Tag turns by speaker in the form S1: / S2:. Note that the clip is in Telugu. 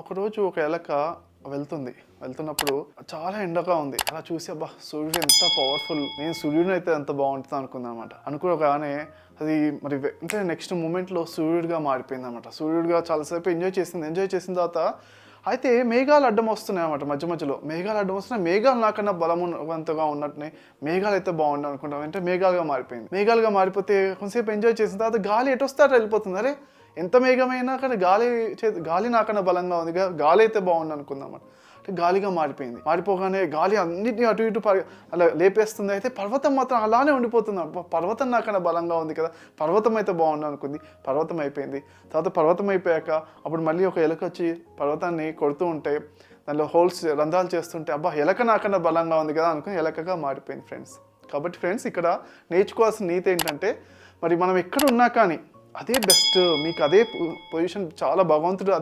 S1: ఒకరోజు ఒక ఎలక వెళ్తుంది. వెళ్తున్నప్పుడు చాలా ఎండగా ఉంది. అలా చూసి అబ్బా సూర్యుడు ఎంత పవర్ఫుల్ నేను సూర్యుడు అయితే ఎంత బాగుంటుంది అనుకుంది అనమాట అనుకోగానే అది మరి అంటే నెక్స్ట్ మూమెంట్లో సూర్యుడిగా మారిపోయింది అనమాట సూర్యుడిగా చాలాసేపు ఎంజాయ్ చేసింది. ఎంజాయ్ చేసిన తర్వాత అయితే మేఘాలు అడ్డం వస్తున్నాయి అనమాట మధ్య మధ్యలో. మేఘాలు అడ్డం వస్తున్నాయి మేఘాలు నాకన్నా బలవంతంగా ఉన్నట్టుని మేఘాలు అయితే బాగుండు అనుకుంటాం. అంటే మేఘాలుగా మారిపోయింది. మేఘాలుగా మారిపోతే కొంతసేపు ఎంజాయ్ చేసిన తర్వాత గాలి ఎటు వస్తే అటు వెళ్ళిపోతుంది. అరే ఎంత మేఘమైనా కానీ గాలి చే- గాలి నాకన్నా బలంగా ఉంది గాలి అయితే బాగుంది అనుకుందాం అంటే గాలిగా మారిపోయింది. మారిపోగానే గాలి అన్నిటిని అటు ఇటు అలా లేపేస్తుంది అయితే పర్వతం మాత్రం అలానే ఉండిపోతుంది. పర్వతం నాకన్నా బలంగా ఉంది కదా. పర్వతం అయితే బాగుంది అనుకుంది. పర్వతం అయిపోయింది. తర్వాత పర్వతం అయిపోయాక అప్పుడు మళ్ళీ ఒక ఎలుక వచ్చి పర్వతాన్ని కొడుతూ ఉంటే దానిలో హోల్స్ రంధ్రాలు చేస్తుంటే అబ్బా ఎలక నాకన్నా బలంగా ఉంది కదా అనుకుని ఎలకగా మారిపోయింది ఫ్రెండ్స్. కాబట్టి ఫ్రెండ్స్ ఇక్కడ నేర్చుకోవాల్సిన నీతి ఏంటంటే మరి మనం ఎక్కడ ఉన్నా కానీ అదే బెస్ట్ మీకు అదే పొజిషన్ చాలా భగవంతుడు